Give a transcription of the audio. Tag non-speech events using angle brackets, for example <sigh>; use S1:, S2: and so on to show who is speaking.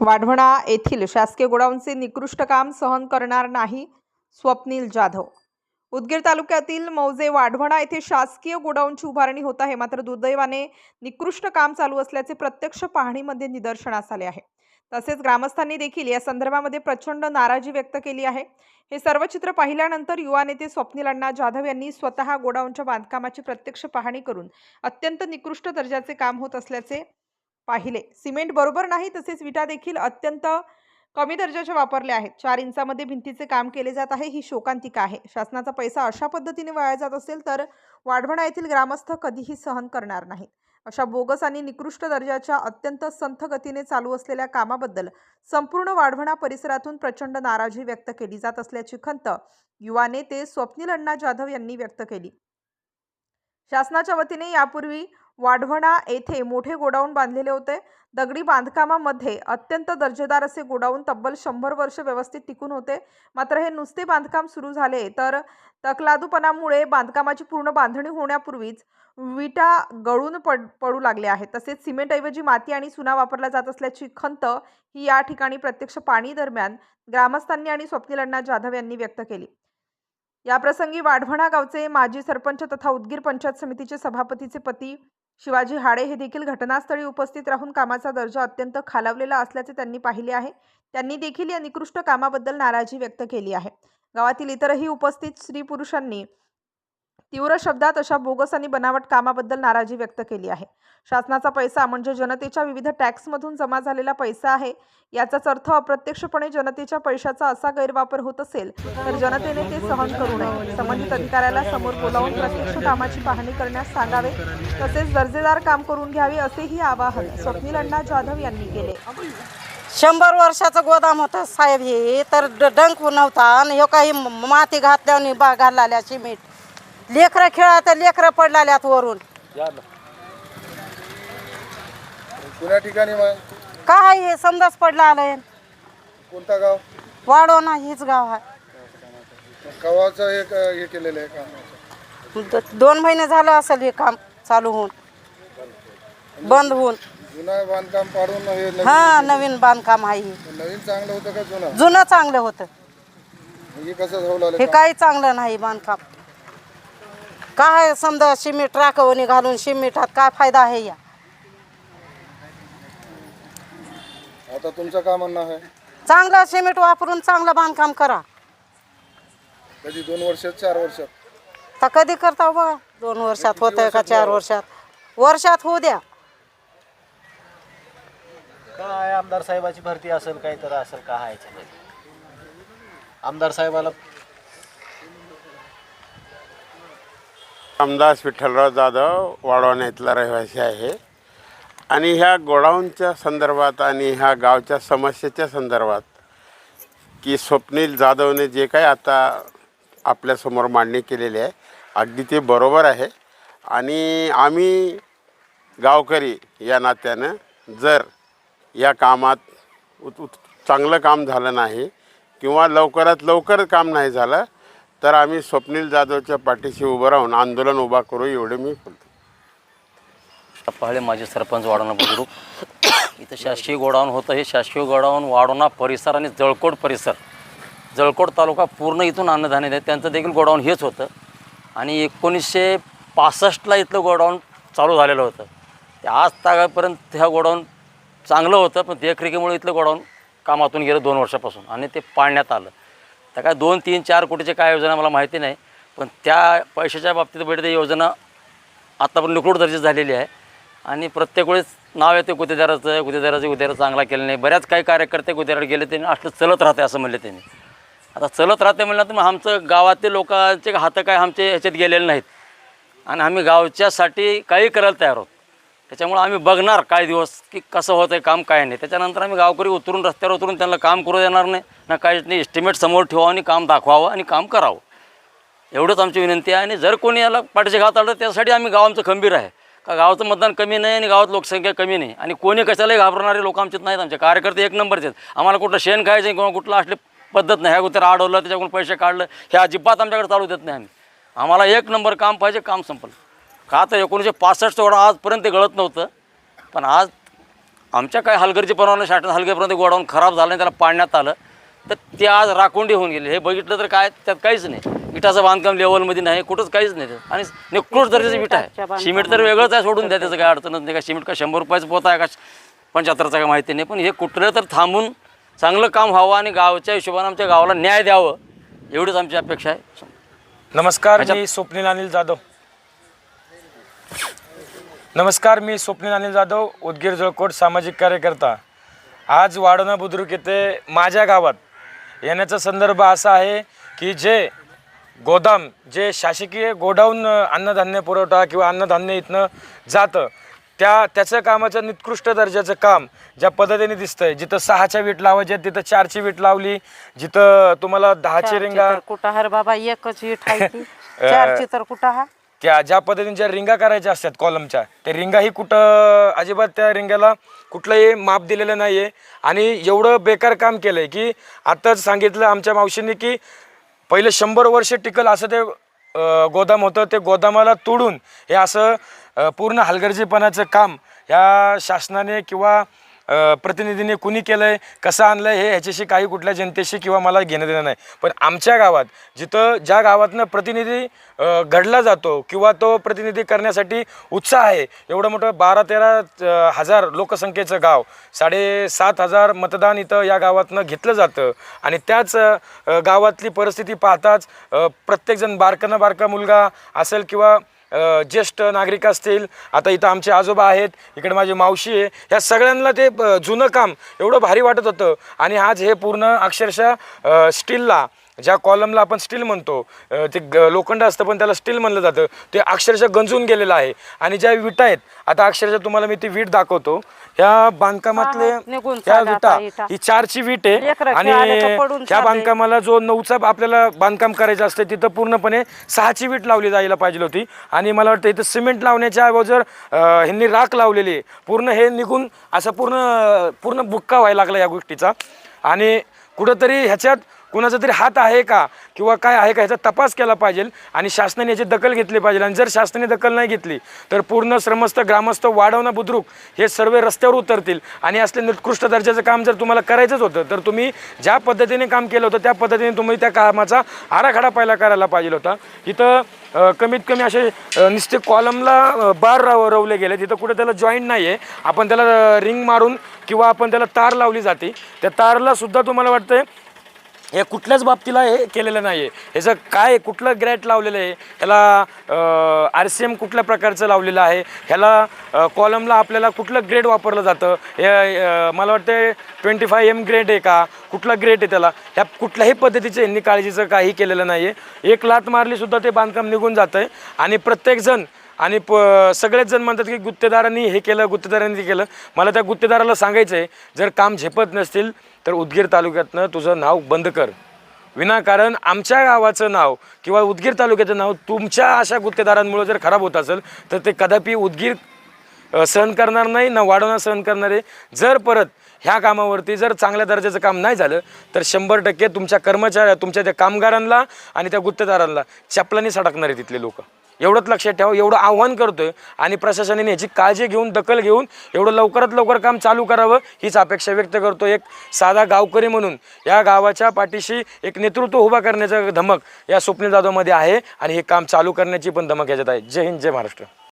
S1: वाढवणा येथील शासकीय गोडाऊनचे निकृष्ट काम सहन करणार नाही स्वप्नील जाधव. उदगीर तालुक्यातील मौजे वाढवणा येथे शासकीय गोडाऊनची उभारणी होत आहे. मात्र दुर्दैवाने निकृष्ट काम चालू असल्याचे प्रत्यक्ष पाहणीमध्ये निदर्शनास आले आहे. तसेच ग्रामस्थांनी देखील या संदर्भामध्ये प्रचंड नाराजी व्यक्त केली आहे. हे सर्व चित्र पाहिल्यानंतर युवा नेते स्वप्नील अण्णा जाधव यांनी स्वतः गोडाऊनच्या बांधकामाची प्रत्यक्ष पाहणी करून अत्यंत निकृष्ट दर्जाचे काम होत असल्याचे पाहिले. सिमेंट बरोबर नाही तसेच विटा देखील अत्यंत कमी दर्जाच्या वापरल्या आहेत. चार इंचामध्ये भिंतीचे काम केले जात आहे ही शोकांतिका आहे. शासनाचा पैसा अशा पद्धतीने वाया जात असेल तर वाढवणा येथील ग्रामस्थ कधीही सहन करणार नाहीत. अशा बोगस आणि निकृष्ट दर्जाच्या अत्यंत संथ गतीने चालू असलेल्या कामाबद्दल संपूर्ण वाढवणा परिसरातून प्रचंड नाराजी व्यक्त केली जात असल्याची खंत युवा नेते स्वप्नील अण्णा जाधव यांनी व्यक्त केली. शासनाच्या वतीने यापूर्वी वाढवणा येथे मोठे गोडाऊन बांधलेले होते. दगडी बांधकामामध्ये अत्यंत दर्जेदार असे गोडाऊन तब्बल शंभर वर्ष व्यवस्थित टिकून होते. मात्र हे नुसते बांधकाम सुरू झाले तर तकलादूपणामुळे बांधकामाची पूर्ण बांधणी होण्यापूर्वीच विटा गळून पड पडू लागल्या आहेत. तसेच सिमेंटऐवजी माती आणि सुना वापरला जात असल्याची खंत ही या ठिकाणी प्रत्यक्ष पाणी दरम्यान ग्रामस्थांनी आणि स्वप्नील अण्णा जाधव यांनी व्यक्त केली. याप्रसंगी वाढवणा गावचे माजी सरपंच तथा उदगीर पंचायत समितीचे सभापतीचे पती शिवाजी हाडे हे देखील घटनास्थळी उपस्थित राहून कामाचा दर्जा अत्यंत खालावलेला असल्याचे त्यांनी पाहिले आहे. त्यांनी देखील या निकृष्ट कामाबद्दल नाराजी व्यक्त केली आहे. गावातील इतरही उपस्थित स्त्री पुरुषांनी तीव्र शब्दात अशा बोगस आणि बनावट कामाबद्दल नाराजी व्यक्त केली आहे. शासनाचा पैसा म्हणजे जनतेच्या विविध टॅक्समधून जमा झालेला पैसा आहे याचाच अर्थ अप्रत्यक्षपणे जनतेच्या पैशाचा असा गैरवापर होत असेल तर जनतेने ते सहन करू नये. संबंधित अधिकाऱ्याला समोर बोलावून प्रत्यक्ष कामाची पाहणी करण्यास सांगावे तसेच दर्जेदार काम करून घ्यावे असेही आवाहन स्वप्नील अण्णा जाधव यांनी केले.
S2: शंभर वर्षाचं गोदाम होतं साहेब हे तर ड- डंक नव्हता आणि हो काही माती घातल्याने बा घालल्या सिमेंट लेकरं खेळा तर लेकरं पडलाल्यात वरून.
S3: कुण्या ठिकाणी मग?
S2: काय हे? समजाच पडला आलंय.
S3: कोणता गाव?
S2: वाढवणा हीच गाव आहे
S3: कवाचं हे क- हे केलेलं आहे काम
S2: द- दोन महिने झालं असेल हे काम चालू होऊन. बंद होऊन.
S3: जुनं बांधकाम पाडून हे नवीन
S2: हा नवीन बांधकाम आहे हे.
S3: नवीन चांगलं होतं का जुनं?
S2: जुनं चांगलं होतं.
S3: हे कसं
S2: हे? काही चांगलं नाही बांधकाम. काय समजा सिमेंट राखवणी घालून सिमेंटात काय फायदा आहे या?
S3: आता तुमचं काय म्हणणं आहे?
S2: चांगलं सिमेंट वापरून चांगलं बांधकाम करा.
S3: कधी दोन वर्षात चार वर्षात?
S2: तर कधी करता हो बघा दोन वर्षात होतंय का चार वर्षात? वर्षात होऊ द्या.
S4: काय आमदार साहेबाची भरती असेल काही तर असेल का आहे याच्यामध्ये? आमदार साहेबाला
S5: रामदास विठ्ठलराव जाधव वाढवण इथला रहिवासी आहे. आणि ह्या गोडाऊनच्या संदर्भात आणि ह्या गावच्या समस्येच्या संदर्भात की स्वप्नील जाधवने जे काही आता आपल्यासमोर मांडणी केलेली आहे अगदी ते बरोबर आहे. आणि आम्ही गावकरी या नात्यानं जर या कामात उत उत चांगलं काम झालं नाही किंवा लवकरात लवकर काम नाही झालं तर आम्ही स्वप्नील जाधवच्या पाठीशी उभं राहून आंदोलन उभा करू एवढे मी बोलतो.
S6: पाहिले माझे सरपंच वाढवणा बुद्रुक इथं शासकीय गोडाऊन होतं हे शासकीय गोडाऊन वाढवणा परिसर आणि जळकोट परिसर. जळकोट तालुका पूर्ण इथून अन्नधान्य आहे त्यांचं देखील गोडाऊन हेच होतं. आणि एकोणीसशे पासष्टला इथलं गोडाऊन चालू झालेलं होतं. ते आज तागापर्यंत ह्या गोडाऊन चांगलं होतं पण देखरेखीमुळे इथलं गोडाऊन कामातून गेलं दोन वर्षापासून आणि ते पाळण्यात आलं. त्या काय दोन तीन चार कोटीचे काय योजना मला माहिती नाही पण त्या पैशाच्या बाबतीत भेटते योजना आत्तापर्यंत निकृष्ट दर्जाची झालेली आहे. आणि प्रत्येक वेळेस नाव येते गुत्तेदाराचं गुतेदाराचं गुत्तेदार चांगला केलं नाही. बऱ्याच काही कार्यकर्ते गुत्तेदार गेले त्यांनी असलं चलत राहते असं म्हणले त्यांनी. आता चलत राहते म्हणलं तर मग आमचं गावातील लोकांचे हातं काय आमचे ह्याच्यात गेलेले नाहीत. आणि आम्ही गावच्यासाठी काही करायला तयार आहोत. त्याच्यामुळं आम्ही बघणार काही दिवस की कसं होतं आहे काम काय नाही. त्याच्यानंतर आम्ही गावकरी उतरून रस्त्यावर उतरून त्यांना काम करू देणार नाही. ना काहीच नाही एस्टिमेट समोर ठेवावं आणि काम दाखवावं आणि काम करावं. एवढंच आमची विनंती आहे. आणि जर कोणी याला पाठीचे घात आलं त्यासाठी आम्ही गाव आमचं खंबीर आहे. का गावाचं मतदान कमी नाही आणि गावात लोकसंख्या कमी नाही. आणि कोणी कशालाही घाबरणारे लोक आमच्यात नाहीत. आमचे कार्यकर्ते एक नंबरचे आहेत. आम्हाला कुठलं शेण खायचं किंवा कुठलं असले पद्धत नाही. ह्या कुठे अडवलं त्याच्याकडून पैसे काढलं हे अजिबात आमच्याकडे चालू देत नाही आम्ही. आम्हाला एक नंबर काम पाहिजे काम संपलं. का तर एकोणीसशे पासष्ट एवढं आजपर्यंत ते गळत नव्हतं. पण आज आमच्या काय हलगर्जीपणानं शाटन हलगेपर्यंत गोडाऊन खराब झालं आणि त्याला पाडण्यात आलं. तर ते आज राखोंडी होऊन गेले. हे बघितलं तर काय त्यात काहीच नाही. विटाचं बांधकाम लेवलमध्ये नाही कुठंच काहीच नाही. आणि निकृष्ट दर्जाचं विटा आहे. सिमेंट तर वेगळंच आहे सोडून द्या त्याचं काय अडचणच नाही. का सिमेंट का शंभर रुपयाचं पोत आहे का पंच्याहत्तरचा काय माहिती नाही. पण हे कुठलं तर थांबून चांगलं काम व्हावं आणि गावच्या हिशोबाने आमच्या गावाला न्याय द्यावं एवढीच आमची अपेक्षा आहे.
S7: नमस्कार मी स्वप्नील अनिल जाधव. नमस्कार मी स्वप्नील अनिल जाधव उदगीर जळकोट सामाजिक कार्यकर्ता. आज वाडोना बुद्रुक येथे माझ्या गावात येण्याचा संदर्भ असा आहे की जे गोदाम जे शासकीय गोडाऊन अन्नधान्य पुरवठा किंवा अन्नधान्य इथनं जातं त्या त्याचं कामाचं निकृष्ट दर्जाचं काम ज्या पद्धतीने दिसतंय जिथं सहाच्या वीट लावायच्या तिथं चारची वीट लावली जिथं तुम्हाला दहाची रिंगा
S2: कुठं? हर बाबा एकच वीट आहे <laughs> चारची तर कुठं हा?
S7: त्या ज्या पद्धतीने ज्या रिंगा करायच्या असतात कॉलमच्या त्या रिंगाही कुठं अजिबात त्या रिंगाला कुठलंही माप दिलेलं नाही आहे आणि एवढं बेकार काम केलं आहे की आत्ताच सांगितलं आमच्या मावशींनी की पहिले शंभर वर्ष टिकल असं ते गोदाम होतं. ते गोदामाला तोडून हे असं पूर्ण हलगर्जीपणाचं काम ह्या शासनाने किंवा प्रतिनिधीने कुणी केलं आहे कसं आणलं आहे हे ह्याच्याशी काही कुठल्या जनतेशी किंवा मला घेणं देणं नाही. पण आमच्या गावात जिथं ज्या गावातनं प्रतिनिधी घडला जातो किंवा तो प्रतिनिधी करण्यासाठी उत्साह आहे एवढं मोठं बारा तेरा हजार लोकसंख्येचं गाव साडेसात हजार मतदान इथं या गावातनं घेतलं जातं. आणि त्याच गावातली परिस्थिती पाहताच प्रत्येकजण बारकानं बारका मुलगा असेल किंवा ज्येष्ठ नागरिक असतील आता इथं आमचे आजोबा आहेत इकडे माझी मावशी आहे ह्या सगळ्यांना ते जुनं काम एवढं भारी वाटत होतं. आणि आज हे पूर्ण अक्षरशः स्टीलला ज्या कॉलमला आपण स्टील म्हणतो ते ग लोखंड असतं पण त्याला स्टील म्हणलं जातं ते अक्षरशः गंजून गेलेलं आहे. आणि ज्या विटा आहेत आता अक्षरशः तुम्हाला मी ती वीट दाखवतो. ह्या बांधकामातले
S2: हा, निघून
S7: ह्या विटा
S2: आता.
S7: ही चारची वीट आहे
S2: लेकरं
S7: आणि
S2: खेळायला तर पडून
S7: ह्या
S2: चालले.
S7: बांधकामाला जो नऊचा आपल्याला बांधकाम करायचं असतं तिथं पूर्णपणे सहाची वीट लावली जायला पाहिजे होती आणि मला वाटतं इथं सिमेंट लावण्याच्या अगोदर अं, ह्यांनी राख लावलेली आहे पूर्ण हे निघून असं पूर्ण पूर्ण बुक्का व्हायला लागला या गोष्टीचा आणि कुठंतरी ह्याच्यात कुणाचा तरी हात आहे का? किंवा काय आहे का? ह्याचा तपास केला पाहिजे. आणि शासनाने याची दखल घेतली पाहिजे. आणि जर शासनाने दखल नाही घेतली तर पूर्ण श्रमस्थ ग्रामस्थ वाढवणं बुद्रुक हे सर्व रस्त्यावर उतरतील. आणि असले निकृष्ट दर्जाचं काम जर तुम्हाला करायचंच होतं तर तुम्ही ज्या पद्धतीने काम केलं होतं त्या पद्धतीने तुम्ही त्या कामाचा आराखडा पहिला करायला पाहिजे होता. इथं कमीत कमी असे नुसते कॉलमला बार रव रवले गेले. तिथं कुठे त्याला जॉईंट नाही आहे आपण त्याला रिंग मारून किंवा आपण त्याला तार लावली जाते. त्या तारला सुद्धा तुम्हाला वाटतं हे कुठल्याच बाबतीला हे केलेलं नाही आहे ह्याचं काय कुठलं ग्रॅट लावलेलं आहे ह्याला आर सी एम कुठल्या प्रकारचं लावलेलं आहे ह्याला कॉलमला आपल्याला कुठलं ग्रेड वापरलं जातं हे मला वाटतं ट्वेंटी फाय एम ग्रेड आहे का कुठला ग्रेड आहे त्याला ह्या कुठल्याही पद्धतीचं यांनी काळजीचं काही केलेलं नाही आहे एक लात मारलीसुद्धा ते बांधकाम निघून जातं आहे आणि प्रत्येकजण आणि प सगळेच जण म्हणतात की गुत्तेदारांनी हे केलं गुत्तेदारांनी ते केलं. मला त्या गुत्तेदाराला सांगायचं आहे जर काम झेपत नसतील तर उदगीर तालुक्यातनं तुझं नाव बंद कर. विनाकारण आमच्या गावाचं नाव किंवा उदगीर तालुक्याचं नाव तुमच्या अशा गुत्तेदारांमुळे जर खराब होत असेल तर ते कदापि उदगीर सहन करणार नाही ना वाढवणं सहन करणार. आहे जर परत ह्या कामावरती जर चांगल्या दर्जाचं काम नाही झालं तर शंभर टक्के तुमच्या कर्मचाऱ्या तुमच्या त्या कामगारांना आणि त्या गुत्तेदारांना चपलानी सडकणार आहे तिथले लोक. एवढंच लक्षात ठेवा एवढं आव्हान करतोय आणि प्रशासनाने याची काळजी घेऊन दखल घेऊन एवढं लवकरात लवकर काम चालू करावं हीच अपेक्षा व्यक्त करतो. एक साधा गावकरी म्हणून या गावाच्या पाठीशी एक नेतृत्व उभा करण्याचा धमक या स्वप्नील जाधवमध्ये आहे आणि हे काम चालू करण्याची पण धमक याच्यात आहे. जय हिंद जय महाराष्ट्र.